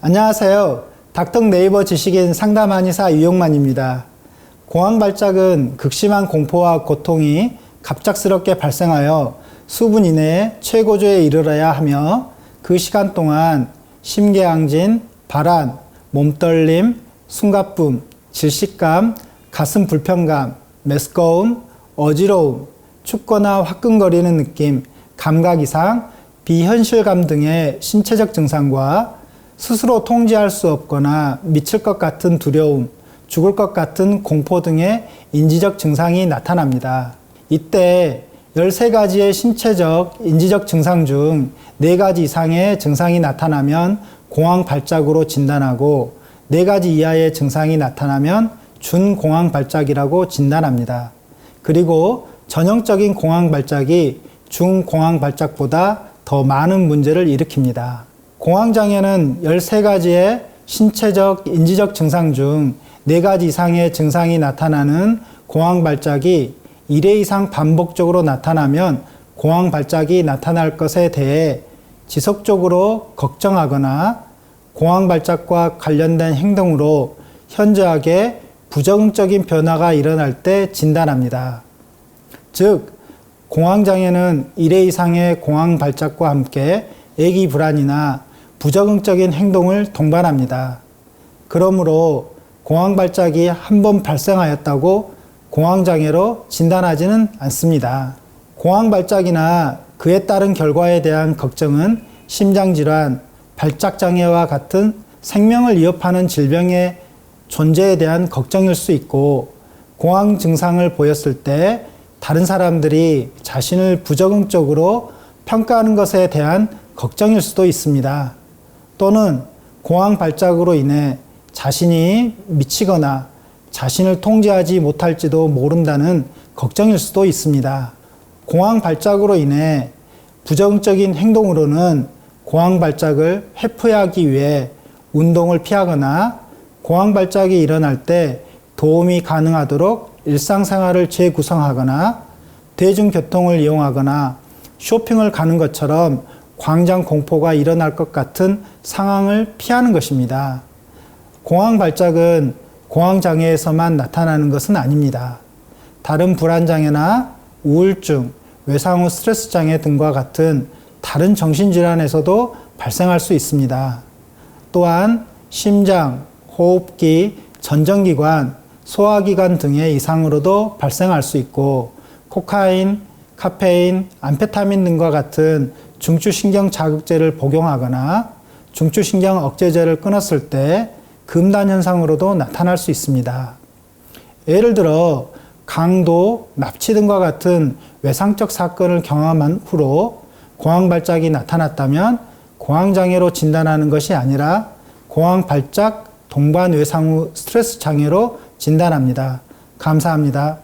안녕하세요. 닥터 네이버 지식인 상담 한의사 유용만입니다. 공황 발작은 극심한 공포와 고통이 갑작스럽게 발생하여 수분 이내에 최고조에 이르러야 하며 그 시간 동안 심계항진, 발한, 몸떨림, 숨가쁨, 질식감, 가슴 불편감, 메스꺼움, 어지러움, 춥거나 화끈거리는 느낌, 감각 이상, 비현실감 등의 신체적 증상과 스스로 통제할 수 없거나 미칠 것 같은 두려움, 죽을 것 같은 공포 등의 인지적 증상이 나타납니다. 이때 13가지의 신체적, 인지적 증상 중 4가지 이상의 증상이 나타나면 공황 발작으로 진단하고 4가지 이하의 증상이 나타나면 준공황 발작이라고 진단합니다. 그리고 전형적인 공황 발작이 중공황 발작보다 더 많은 문제를 일으킵니다. 공황장애는 13가지의 신체적, 인지적 증상 중 4가지 이상의 증상이 나타나는 공황 발작이 1회 이상 반복적으로 나타나면 공황 발작이 나타날 것에 대해 지속적으로 걱정하거나 공황 발작과 관련된 행동으로 현저하게 부정적인 변화가 일어날 때 진단합니다. 즉, 공황장애는 1회 이상의 공황 발작과 함께 애기 불안이나 부적응적인 행동을 동반합니다. 그러므로 공황 발작이 한 번 발생하였다고 공황 장애로 진단하지는 않습니다. 공황 발작이나 그에 따른 결과에 대한 걱정은 심장 질환, 발작 장애와 같은 생명을 위협하는 질병의 존재에 대한 걱정일 수 있고 공황 증상을 보였을 때 다른 사람들이 자신을 부적응적으로 평가하는 것에 대한 걱정일 수도 있습니다. 또는 공황 발작으로 인해 자신이 미치거나 자신을 통제하지 못할지도 모른다는 걱정일 수도 있습니다. 공황 발작으로 인해 부정적인 행동으로는 공황 발작을 회피하기 위해 운동을 피하거나 공황 발작이 일어날 때 도움이 가능하도록 일상생활을 재구성하거나 대중교통을 이용하거나 쇼핑을 가는 것처럼 광장 공포가 일어날 것 같은 상황을 피하는 것입니다. 공황 발작은 공황 장애에서만 나타나는 것은 아닙니다. 다른 불안 장애나 우울증, 외상 후 스트레스 장애 등과 같은 다른 정신 질환에서도 발생할 수 있습니다. 또한 심장, 호흡기, 전정기관, 소화기관 등의 이상으로도 발생할 수 있고 코카인, 카페인, 암페타민 등과 같은 중추신경 자극제를 복용하거나 중추신경 억제제를 끊었을 때 금단 현상으로도 나타날 수 있습니다. 예를 들어 강도, 납치 등과 같은 외상적 사건을 경험한 후로 공황 발작이 나타났다면 공황 장애로 진단하는 것이 아니라 공황 발작 동반 외상 후 스트레스 장애로 진단합니다. 감사합니다.